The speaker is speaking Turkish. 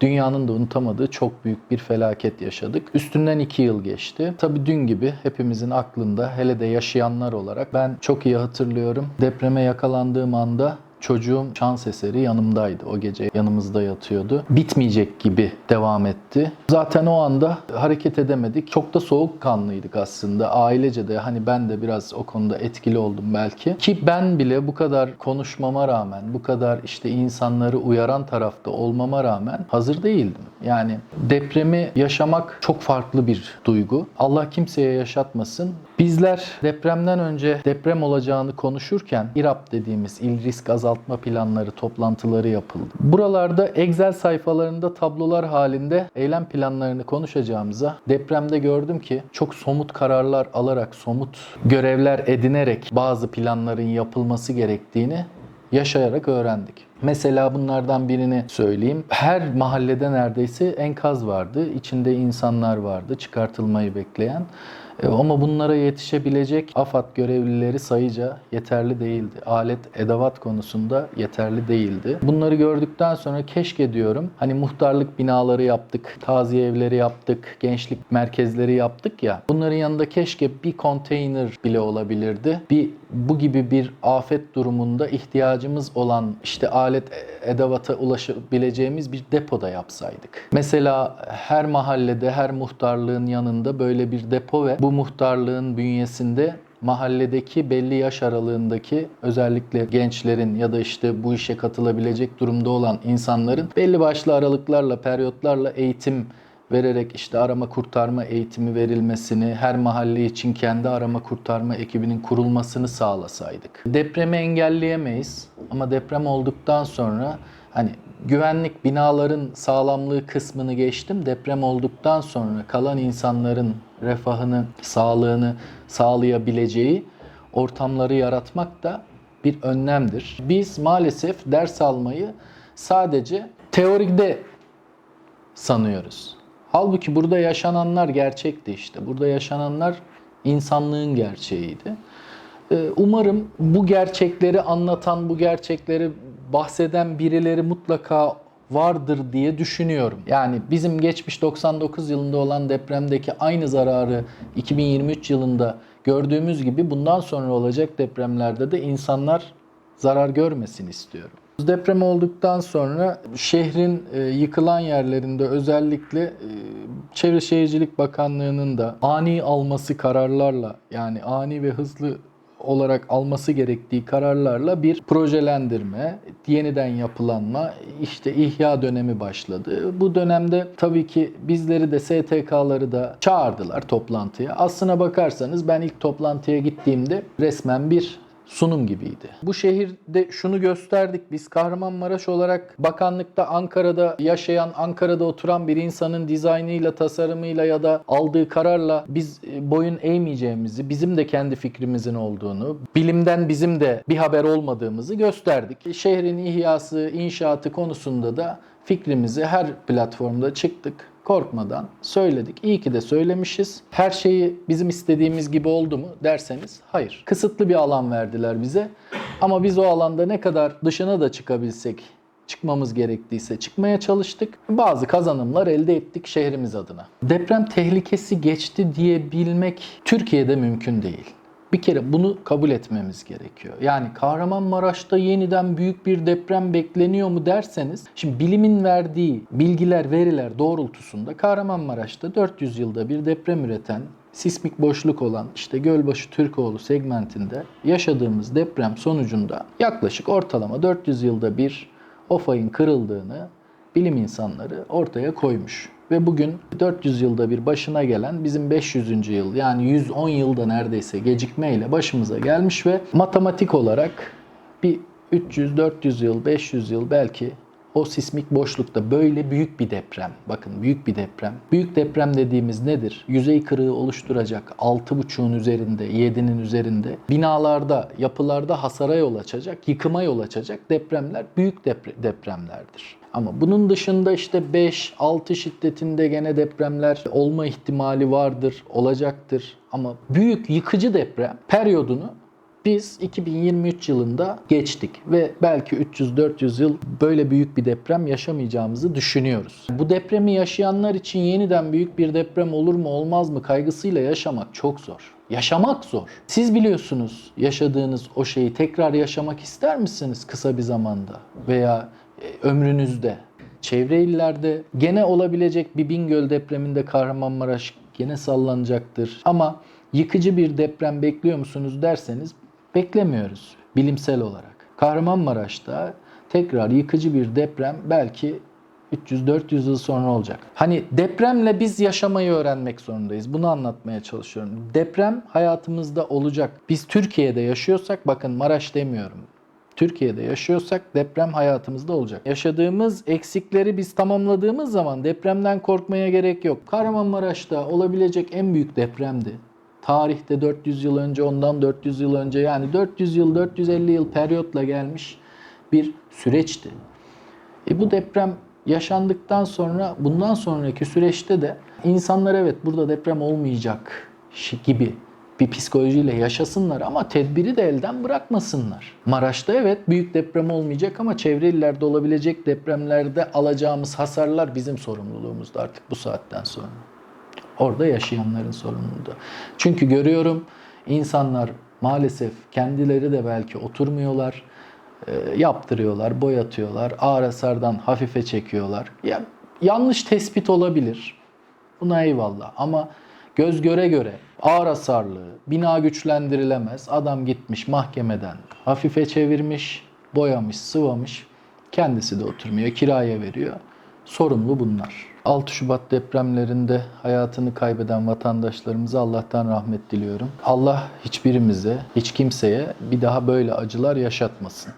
Dünyanın da unutamadığı çok büyük bir felaket yaşadık. Üstünden iki yıl geçti. Tabii dün gibi hepimizin aklında hele de yaşayanlar olarak ben çok iyi hatırlıyorum. Depreme yakalandığım anda Çocuğum şans eseri yanımdaydı. O gece yanımızda yatıyordu. Bitmeyecek gibi devam etti. Zaten o anda hareket edemedik. Çok da soğukkanlıydık aslında. Ailece de hani ben de biraz o konuda etkili oldum belki. Ki ben bile bu kadar konuşmama rağmen, bu kadar işte insanları uyaran tarafta olmama rağmen hazır değildim. Yani depremi yaşamak çok farklı bir duygu. Allah kimseye yaşatmasın. Bizler depremden önce deprem olacağını konuşurken İRAP dediğimiz il risk azaltma planları toplantıları yapıldı. Buralarda Excel sayfalarında tablolar halinde eylem planlarını konuşacağımıza depremde gördüm ki çok somut kararlar alarak, somut görevler edinerek bazı planların yapılması gerektiğini yaşayarak öğrendik. Mesela bunlardan birini söyleyeyim. Her mahallede neredeyse enkaz vardı. İçinde insanlar vardı çıkartılmayı bekleyen. E, Ama bunlara yetişebilecek AFAD görevlileri sayıca yeterli değildi. Alet, edevat konusunda yeterli değildi. Bunları gördükten sonra keşke diyorum hani muhtarlık binaları yaptık, taziye evleri yaptık, gençlik merkezleri yaptık ya. Bunların yanında keşke bir konteyner bile olabilirdi. Bir bu gibi bir afet durumunda ihtiyacımız olan işte alet edevata ulaşabileceğimiz bir depoda yapsaydık. Mesela her mahallede, her muhtarlığın yanında böyle bir depo ve bu muhtarlığın bünyesinde mahalledeki belli yaş aralığındaki özellikle gençlerin ya da işte bu işe katılabilecek durumda olan insanların belli başlı aralıklarla, periyotlarla eğitim vererek işte arama kurtarma eğitimi verilmesini, her mahalle için kendi arama kurtarma ekibinin kurulmasını sağlasaydık. Depremi engelleyemeyiz ama deprem olduktan sonra hani güvenlik binaların sağlamlığı kısmını geçtim. Deprem olduktan sonra kalan insanların refahını, sağlığını sağlayabileceği ortamları yaratmak da bir önlemdir. Biz maalesef ders almayı sadece teoride sanıyoruz. Halbuki burada yaşananlar gerçekti işte. Burada yaşananlar insanlığın gerçeğiydi. Ee, Umarım bu gerçekleri anlatan, bu gerçekleri bahseden birileri mutlaka vardır diye düşünüyorum. Yani bizim geçmiş 99 yılında olan depremdeki aynı zararı 2023 yılında gördüğümüz gibi bundan sonra olacak depremlerde de insanlar zarar görmesin istiyorum. Deprem olduktan sonra şehrin e, yıkılan yerlerinde özellikle e, Çevre Şehircilik Bakanlığı'nın da ani alması kararlarla yani ani ve hızlı olarak alması gerektiği kararlarla bir projelendirme, yeniden yapılanma, işte ihya dönemi başladı. Bu dönemde tabii ki bizleri de STK'ları da çağırdılar toplantıya. Aslına bakarsanız ben ilk toplantıya gittiğimde resmen bir sunum gibiydi. Bu şehirde şunu gösterdik biz Kahramanmaraş olarak bakanlıkta Ankara'da yaşayan, Ankara'da oturan bir insanın dizaynıyla, tasarımıyla ya da aldığı kararla biz e, boyun eğmeyeceğimizi, bizim de kendi fikrimizin olduğunu, bilimden bizim de bir haber olmadığımızı gösterdik. Şehrin ihyası, inşaatı konusunda da fikrimizi her platformda çıktık korkmadan söyledik. İyi ki de söylemişiz. Her şeyi bizim istediğimiz gibi oldu mu derseniz hayır. Kısıtlı bir alan verdiler bize. Ama biz o alanda ne kadar dışına da çıkabilsek, çıkmamız gerektiyse çıkmaya çalıştık. Bazı kazanımlar elde ettik şehrimiz adına. Deprem tehlikesi geçti diyebilmek Türkiye'de mümkün değil. Bir kere bunu kabul etmemiz gerekiyor. Yani Kahramanmaraş'ta yeniden büyük bir deprem bekleniyor mu derseniz, şimdi bilimin verdiği bilgiler, veriler doğrultusunda Kahramanmaraş'ta 400 yılda bir deprem üreten sismik boşluk olan işte Gölbaşı Türkoğlu segmentinde yaşadığımız deprem sonucunda yaklaşık ortalama 400 yılda bir o fayın kırıldığını bilim insanları ortaya koymuş. Ve bugün 400 yılda bir başına gelen bizim 500. yıl yani 110 yılda neredeyse gecikmeyle başımıza gelmiş ve matematik olarak bir 300, 400 yıl, 500 yıl belki o sismik boşlukta böyle büyük bir deprem. Bakın büyük bir deprem. Büyük deprem dediğimiz nedir? Yüzey kırığı oluşturacak 6.5'un üzerinde, 7'nin üzerinde binalarda, yapılarda hasara yol açacak, yıkıma yol açacak depremler büyük depre- depremlerdir. Ama bunun dışında işte 5, 6 şiddetinde gene depremler olma ihtimali vardır, olacaktır. Ama büyük yıkıcı deprem periyodunu Biz 2023 yılında geçtik ve belki 300-400 yıl böyle büyük bir deprem yaşamayacağımızı düşünüyoruz. Bu depremi yaşayanlar için yeniden büyük bir deprem olur mu olmaz mı kaygısıyla yaşamak çok zor. Yaşamak zor. Siz biliyorsunuz yaşadığınız o şeyi tekrar yaşamak ister misiniz kısa bir zamanda veya ömrünüzde? Çevre illerde gene olabilecek bir Bingöl depreminde Kahramanmaraş gene sallanacaktır. Ama yıkıcı bir deprem bekliyor musunuz derseniz beklemiyoruz bilimsel olarak. Kahramanmaraş'ta tekrar yıkıcı bir deprem belki 300-400 yıl sonra olacak. Hani depremle biz yaşamayı öğrenmek zorundayız. Bunu anlatmaya çalışıyorum. Deprem hayatımızda olacak. Biz Türkiye'de yaşıyorsak bakın Maraş demiyorum. Türkiye'de yaşıyorsak deprem hayatımızda olacak. Yaşadığımız eksikleri biz tamamladığımız zaman depremden korkmaya gerek yok. Kahramanmaraş'ta olabilecek en büyük depremdi. Tarihte 400 yıl önce, ondan 400 yıl önce yani 400 yıl, 450 yıl periyotla gelmiş bir süreçti. E bu deprem yaşandıktan sonra bundan sonraki süreçte de insanlar evet burada deprem olmayacak gibi bir psikolojiyle yaşasınlar ama tedbiri de elden bırakmasınlar. Maraş'ta evet büyük deprem olmayacak ama çevre illerde olabilecek depremlerde alacağımız hasarlar bizim sorumluluğumuzda artık bu saatten sonra. Orada yaşayanların sorumluluğu. Çünkü görüyorum insanlar maalesef kendileri de belki oturmuyorlar e, yaptırıyorlar, boyatıyorlar, ağır hasardan hafife çekiyorlar. Ya yanlış tespit olabilir. Buna eyvallah ama göz göre göre ağır hasarlı, bina güçlendirilemez. Adam gitmiş mahkemeden hafife çevirmiş, boyamış, sıvamış. Kendisi de oturmuyor, kiraya veriyor. Sorumlu bunlar. 6 Şubat depremlerinde hayatını kaybeden vatandaşlarımıza Allah'tan rahmet diliyorum. Allah hiçbirimize, hiç kimseye bir daha böyle acılar yaşatmasın.